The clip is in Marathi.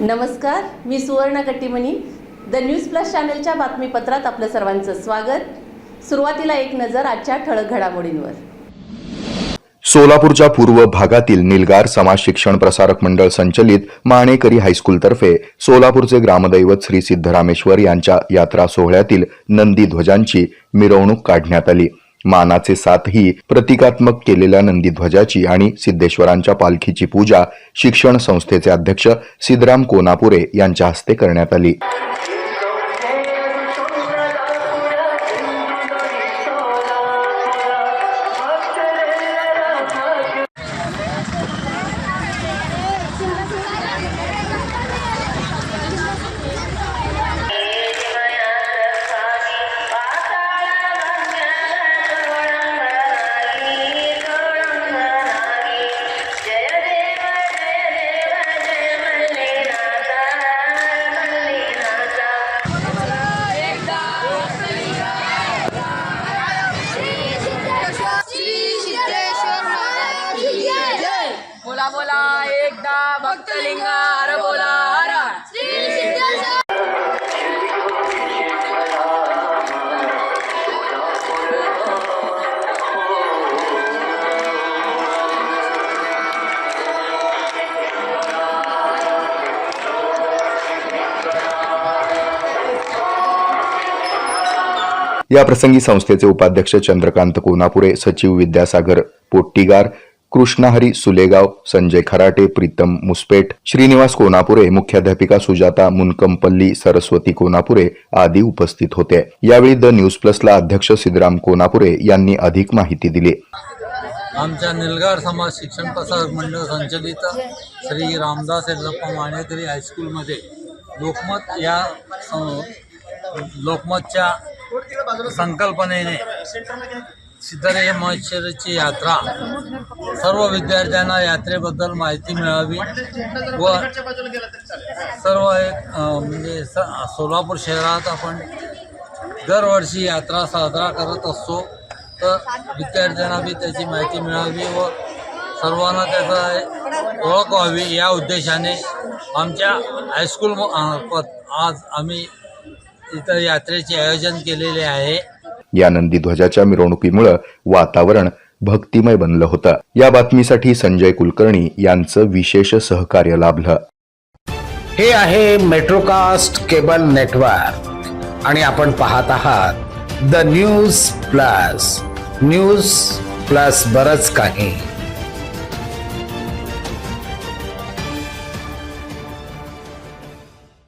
नमस्कार मी सुवर्ण कट्टीमणी. द न्यूज प्लस चॅनलच्या बातमीपत्रात आपलं सर्वांचं स्वागत. सुरुवातीला एक नजर आजच्या ठळक घडामोडींवर. सोलापूरच्या पूर्व भागातील निलगार समाज शिक्षण प्रसारक मंडळ संचलित माणेकरी हायस्कूलतर्फे सोलापूरचे ग्रामदैवत श्री सिद्धरामेश्वर यांच्या यात्रा सोहळ्यातील नंदी ध्वजांची मिरवणूक काढण्यात आली. मानाचे सातही प्रतिकात्मक केलेल्या नंदी ध्वजाची आणि सिद्धेश्वरांच्या पालखीची पूजा शिक्षण संस्थेचे अध्यक्ष सिद्धराम कोनापुरे यांच्या हस्ते करण्यात आली. बोला बोला एकदा भक्तलिंगा हर बोला हर. या प्रसंगी संस्थेचे उपाध्यक्ष चंद्रकांत कोनापुरे सचिव विद्यासागर पोट्टीगार कृष्णहरी सुलेगाव संजय खराटे प्रीतम मुसपेट श्रीनिवास कोनापुरे मुख्याध्यापिका सुजाता मुनकंपल्ली सरस्वती कोनापुरे आदी उपस्थित होते. यावेळी द न्यूज प्लसला अध्यक्ष सिद्धराम कोनापुरे यांनी अधिक माहिती दिली. आमच्या निलगार समाज शिक्षण प्रसारक मंडळ संचलित श्री रामदास यल्लप्पा माणेकरी हायस्कूलमध्ये लोकमत या लोकमतच्या संकल्पनेने सिद्धरामेश्वरीची यात्रा सर्व विद्यार्थ्यांना यात्रेबद्दल माहिती मिळावी व सर्व एक म्हणजे स सोलापूर शहरात आपण दरवर्षी यात्रा साजरा करत असतो. तर विद्यार्थ्यांना बी त्याची माहिती मिळावी व सर्वांना त्याचा ओळख व्हावी या उद्देशाने आमच्या हायस्कूल प- आज आम्ही इथं यात्रेचे आयोजन केलेले आहे. या नंदी ध्वजाच्या मिरवणुकीमुळं वातावरण भक्तिमय बनलं होतं. या बातमीसाठी संजय कुलकर्णी यांचं विशेष सहकार्य लाभलं. हे आहे मेट्रोकास्ट केबल नेटवर्क. आणि आपण पाहत आहात the news plus. News plus बरच काही.